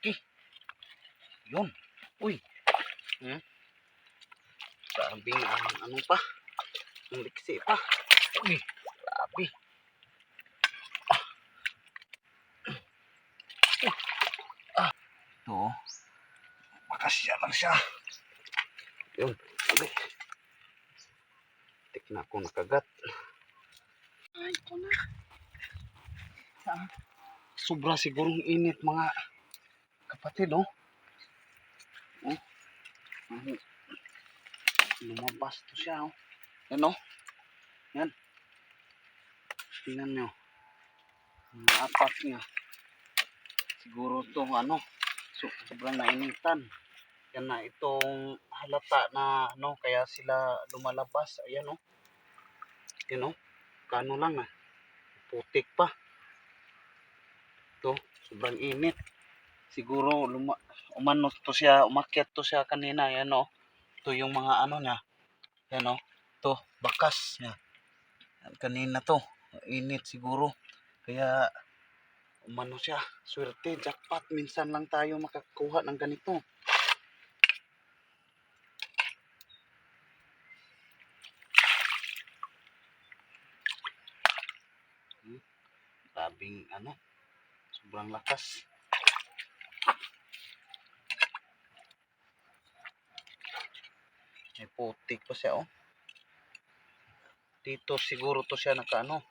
laki. Yun. Uy. Hmm? Sabing ang ano pa. Ang liksi pa. Uy. Grabe. Ah. Ah. Ito. Makasya lang siya. Yun. Sabi. Tik na ako nakagat. Ay, ko na. Saan? Sobra sigurong init mga kapatid, oh. Oh. Lumabas to siya, oh. Yan, oh. Yan. Tingnan nyo. Ang apat niya. Siguro to, ano, so, sobrang nainitan. Yan na itong halata na, ano, kaya sila lumalabas. Ayan, oh. Yan, oh. Kano lang, ah. Putik pa. Ito, sobrang init. Siguro, luma, umano to siya, umakyat to siya kanina. Yan, oh. Ito yung mga ano niya. Yan, oh. Ito, bakas niya. Kanina to. Init siguro. Kaya, umano siya. Swerte, jackpot. Minsan lang tayo makakuha ng ganito. Hmm. Grabing ano. Sobrang lakas. May putik pa siya oh. Dito siguro to siya nakaano.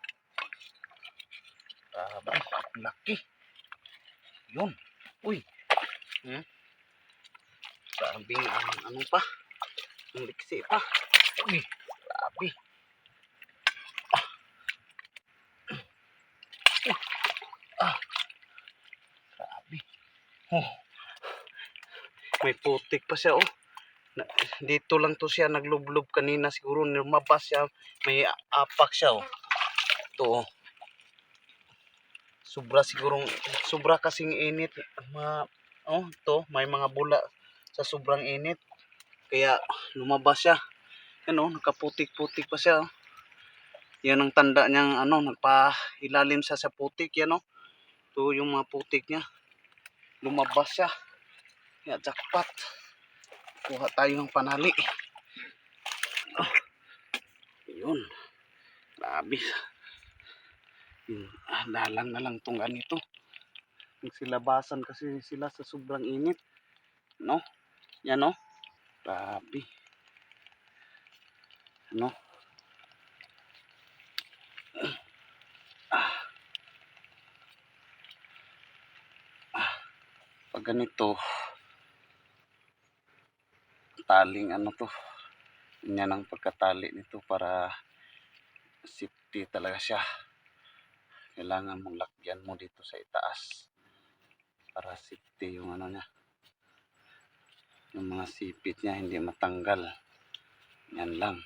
Grabe, ang laki. Yun. Uy. Hmm? Grabe ang ano pa. Ang liksi pa. Uy. Grabe. Ah. Ah. Grabe. Oh. May putik pa siya oh. Dito lang to siya naglublob kanina siguro lumabas siya may apak siya oh. Ito oh. Sobra sigurong sobra kasing init ma oh to may mga bula sa sobrang init kaya lumabas siya. Yan oh, nakaputik-putik pa siya. Oh. Yan ang tanda niyang ano, nagpahilalim siya sa putik yan oh. Ito yung mga putik niya. Lumabas siya. Kaya jackpot. Kuha tayo ng panali. Oh. Yun. Grabe. Ah, dalang na lang tong ganito. Nagsilabasan kasi sila sa sobrang init. No? Yan no? Grabe. Ano? Ah. Ah. Pag ganito, taling ano to, yan ang pagkatali nito para safety talaga siya. Kailangan mong lakyan mo dito sa itaas para safety yung ano niya. Yung mga sipit niya hindi matanggal. Yan lang.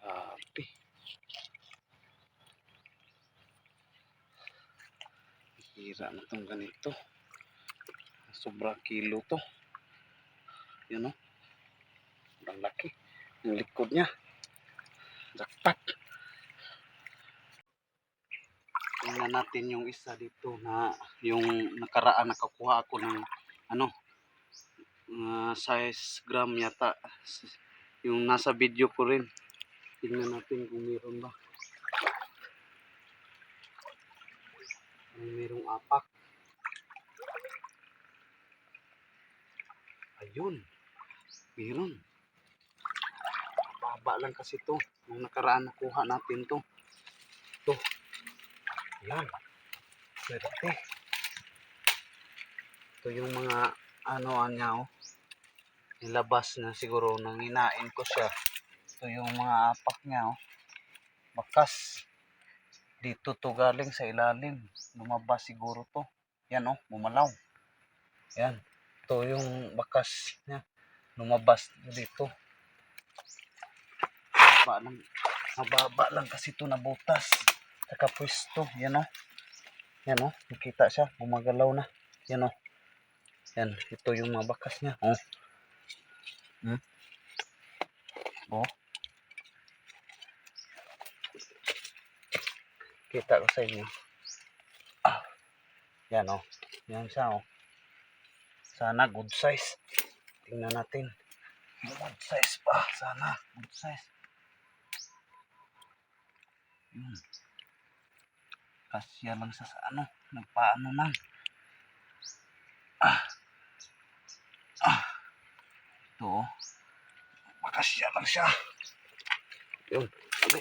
Grabe. Hira na itong ganito. Sobra kilo to. Yan o. Ang laki. Ang likod niya. Jackpot. Tingnan natin yung isa dito na yung nakaraan nakakuha ako ng ano uh, size gram yata yung nasa video ko rin tingnan natin kung meron ba Ay, merong apak ayun meron baba lang kasi to nung nakaraan nakuha natin to to yan. Swerte. Ito yung mga ano anya oh. Nilabas na siguro nang hinain ko siya. Ito yung mga apak niya oh. Bakas. Dito to galing sa ilalim. Lumabas siguro to. Yan oh, bumalaw. Yan. Ito yung bakas niya. Lumabas dito. Mababa lang. Mababa lang kasi ito na butas nakapwesto. Yan o. Yan o. Nakita siya. Gumagalaw na. Yan o. Yan. Ito yung mga bakas niya. O. Hmm? O. Pakita ko sa inyo. Ah, yan oh. Yan siya oh. Sana good size. Tingnan natin. Good size pa. Sana good size. Hmm. Kasya lang sa, sa ano. Nagpaano lang. Ah. Ah. Ito oh. Makasya lang siya. Yun. Okay.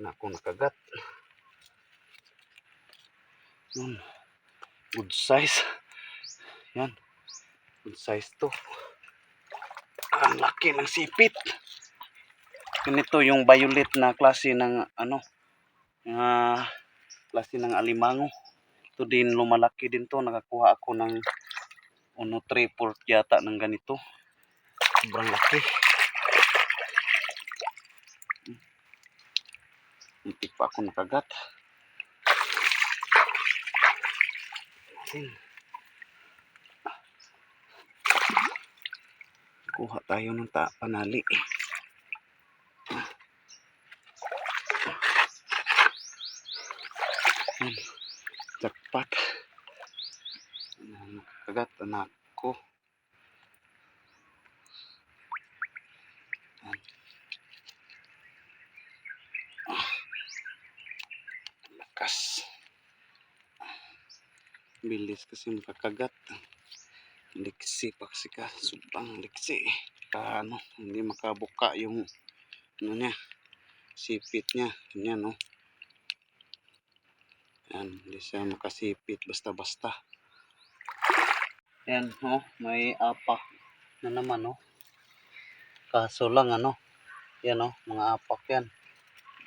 Na ako nakagat. Yun. Good size. Yan. Good size to. Ang laki ng sipit. Ganito yung violet na klase ng ano. ah klase ng alimango. Ito din lumalaki din to. Nakakuha ako ng ano 3 4 yata ng ganito. Sobrang laki. Hindi pa ako nakagat. Ayan. Kuha tayo ng ta panali. Ayan. Jackpot. Ayan, Nakagat anak ko. Ayan. Lakas. Bilis kasi makakagat. Liksi pa kasi ka. Sobrang liksi. Ka, ano, hindi makabuka yung ano niya. Sipit niya. Ganyan, no. Yan, hindi siya makasipit basta-basta. Yan, no. May apak na naman, no. Kaso lang, ano. Yan, no. Mga apak yan.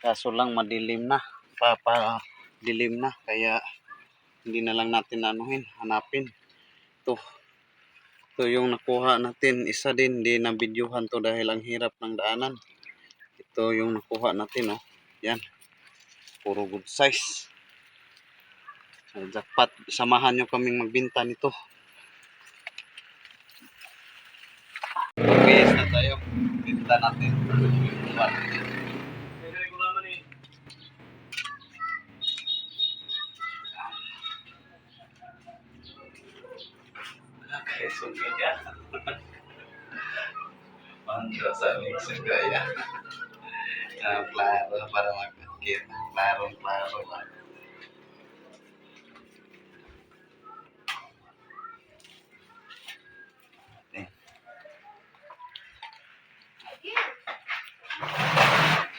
Kaso lang madilim na. Papa dilim na. Kaya hindi na lang natin anuhin, hanapin. Ito. Ito yung nakuha natin. Isa din, hindi na videohan to dahil ang hirap ng daanan. Ito yung nakuha natin, oh. Yan. Puro good size. Sa jackpot, samahan nyo kaming magbinta nito. Okay, na tayo. Binta natin. Okay, so kaya. Manda sa aming sagaya. Ah, klaro para magkakit. Klaro, klaro lang. Eh.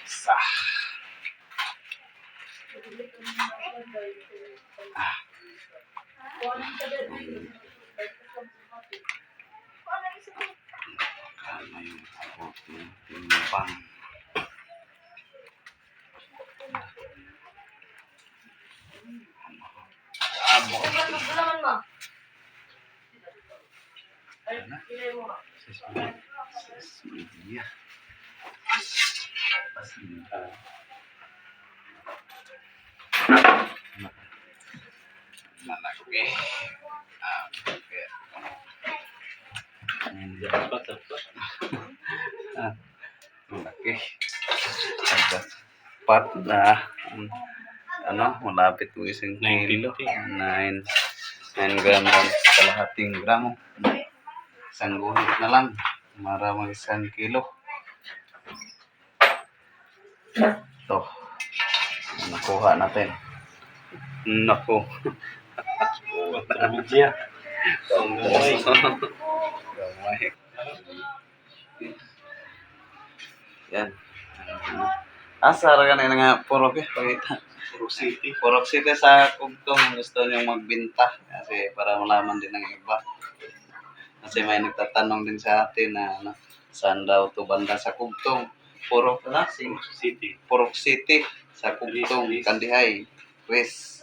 Sa. Ah. Kama yung ako, yung timbang. Abo. Ano? Sis media. Pasinta. Malaki. Ah, okay. Jackpot, jackpot. Ah, malaki. Jackpot na um, ano, malapit mo isang kilo. 9 9 gram lang kalahating gramo. Isang guhit na lang. Maraming isang kilo. Ito. Nakuha natin. Nako. Pamilya. Gamay. Gamay. Yan. Asar ka na nga puro ke pakita. Puro City. Puro city sa kugtong gusto niyo magbenta kasi para malaman din ng iba. Kasi may nagtatanong din sa atin na ano, saan daw to banda sa kugtong. Puro na City. Purok City sa Kugtong, Kandihay. Chris.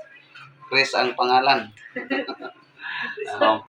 Chris ang pangalan. Ano,